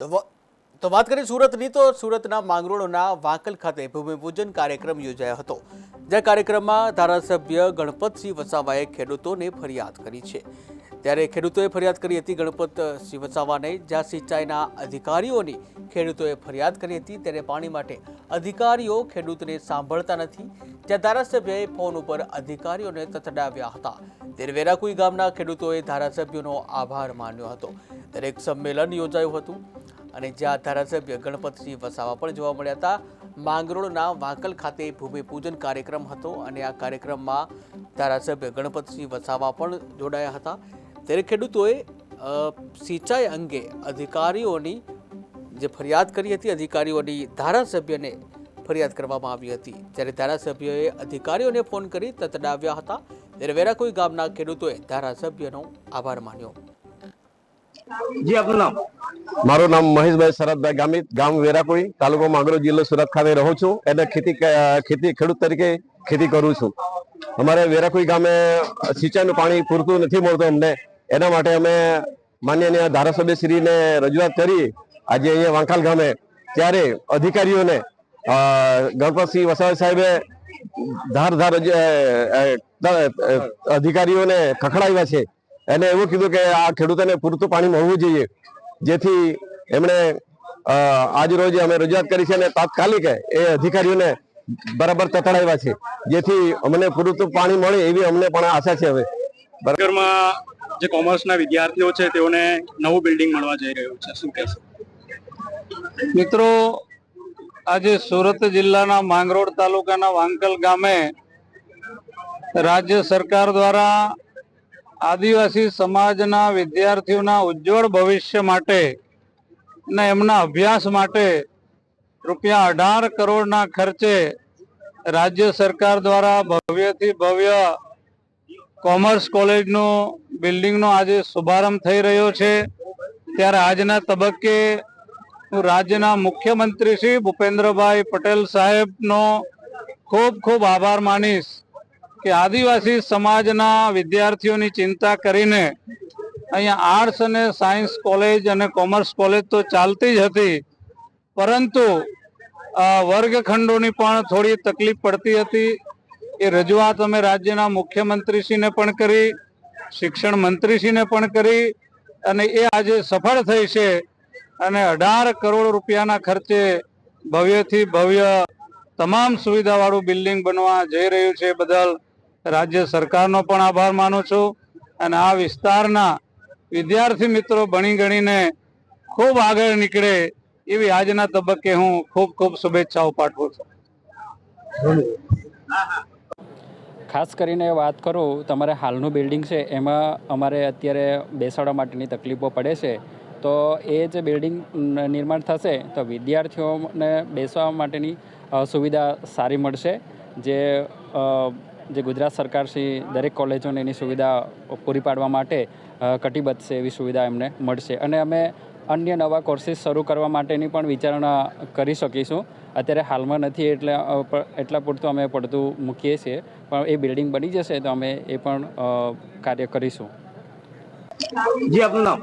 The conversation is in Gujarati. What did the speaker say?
તો વાત કરીએ સુરતની, તો સુરતના માંગરોળના વાંકલ ખાતે ભૂમિપૂજન કાર્યક્રમ યોજાયો હતો જે કાર્યક્રમમાં ધારાસભ્ય ગણપતસિંહ વસાવાએ ખેડૂતોને ફરિયાદ કરી છે. ત્યારે ખેડૂતોએ ફરિયાદ કરી હતી ગણપતસિંહ વસાવાને જ્યાં સિંચાઈના અધિકારીઓની ખેડૂતોએ ફરિયાદ કરી હતી. ત્યારે પાણી માટે અધિકારીઓ ખેડૂતને સાંભળતા નથી. ત્યાં ધારાસભ્યએ ફોન ઉપર અધિકારીઓને તતડાવ્યા હતા. ત્યારે વેરાકુઈ ગામના ખેડૂતોએ ધારાસભ્યનો આભાર માન્યો હતો. ત્યારે એક સંમેલન યોજાયું હતું અને જ્યાં ધારાસભ્ય ગણપતસિંહ વસાવા પણ જોવા મળ્યા હતા. માંગરોળના વાંકલ ખાતે ભૂમિપૂજન કાર્યક્રમ હતો અને આ કાર્યક્રમમાં ધારાસભ્ય ગણપતસિંહ વસાવા પણ જોડાયા હતા. ત્યારે ખેડૂતોએ અ, સિંચાઈ અંગે અધિકારીઓની જે ફરિયાદ કરી હતી અધિકારીઓની ધારાસભ્યને ફરિયાદ કરવામાં આવી હતી. ત્યારે ધારાસભ્યોએ અધિકારીઓને ફોન કરી તતડાવ્યા હતા ત્યારે વેરાકોઈ ગામના ખેડૂતોએ ધારાસભ્યનો આભાર માન્યો. જી આપનું નામ? મારું નામ મહેશભાઈ શરદભાઈ ગામિત ગામ વેરાકોઈ તાલુકો માંગરો જિલ્લો સુરત ખાતે રહું છું. અને ખેતી ખેતી ખેડૂત તરીકે ખેતી કરું છું. અમારે વેરાકોઈ ગામે સિંચાઈનું પાણી પૂરતું નથી મળતું અમને. એના માટે અમે માનનીય ધારાસભ્ય શ્રીને રજૂઆત કરી. આજે અહીંયા વાંકાલ ગામે ત્યારે અધિકારીઓને ગણપતસિંહ વસાવા સાહેબે ધાર ધાર અધિકારીઓને ખખડાવ્યા છે. એને એવું કીધું કે આ ખેડૂતોને પૂરતું પાણી મળવું જોઈએ. જેથી એમણે આજ રોજ અમે રજૂઆત કરી છે અને તાત્કાલિક એ અધિકારીઓને બરાબર તતડાવ્યા છે. જેથી અમને પૂરતું પાણી મળે એવી અમને પણ આશા છે હવે. નગરમાં જે કોમર્સના વિદ્યાર્થીઓ છે, તેઓને નવું બિલ્ડિંગ મળવા જઈ રહ્યું છે. શું કહેશો? મિત્રો, આજે સુરત જિલ્લાના માંગરોળ તાલુકાના વાંકલ ગામે રાજ્ય સરકાર દ્વારા આદિવાસી સમાજના વિદ્યાર્થીઓના ઉજ્જવળ ભવિષ્ય માટે અને એમના અભ્યાસ માટે રૂપિયા અઢાર કરોડના ખર્ચે રાજ્ય સરકાર દ્વારા ભવ્યથી ભવ્ય કોમર્સ કોલેજનું બિલ્ડિંગનો આજે શુભારંભ થઈ રહ્યો છે. ત્યારે આજના તબક્કે રાજ્યના મુખ્યમંત્રી શ્રી ભૂપેન્દ્રભાઈ પટેલ સાહેબનો ખૂબ ખૂબ આભાર માનીશ કે આદિવાસી સમાજના વિદ્યાર્થીઓની ચિંતા કરીને અહીંયા આર્ટ્સ અને સાયન્સ કોલેજ અને કોમર્સ કોલેજ તો ચાલતી જ હતી. પરંતુ વર્ગખંડોની પણ થોડી તકલીફ પડતી હતી. એ રજૂઆત અમે રાજ્યના મુખ્યમંત્રીશ્રીને પણ કરી. શિક્ષણ મંત્રીશ્રીને પણ કરી અને એ આજે સફળ થઈ છે અને અઢાર કરોડ રૂપિયાના ખર્ચે ભવ્યથી ભવ્ય તમામ સુવિધાવાળું બિલ્ડિંગ બનવા જઈ રહ્યું છે બદલ રાજ્ય સરકારનો પણ આભાર માનું છું અને આ વિસ્તારના વિદ્યાર્થી મિત્રો ભણી ગણીને ખૂબ આગળ નીકળે એવી આજના તબક્કે હું ખૂબ ખૂબ શુભેચ્છાઓ પાઠવું છું. ખાસ કરીને વાત કરું, તમારે હાલનું બિલ્ડિંગ છે, એમાં અમારે અત્યારે બેસાડવા માટેની તકલીફો પડે છે. તો એ જે બિલ્ડિંગ નિર્માણ થશે, તો વિદ્યાર્થીઓને બેસવા માટેની સુવિધા સારી મળશે. જે જે ગુજરાત સરકારશ્રી દરેક કોલેજોને એની સુવિધા પૂરી પાડવા માટે કટિબદ્ધ છે એવી સુવિધા એમને મળશે. અને અમે અન્ય નવા કોર્સીસ શરૂ કરવા માટેની પણ વિચારણા કરી શકીશું. અત્યારે હાલમાં નથી એટલે એટલા પૂરતું અમે પડતું મૂકીએ છીએ. પણ એ બિલ્ડિંગ બની જશે તો અમે એ પણ કાર્ય કરીશું. જી, આપનું નામ?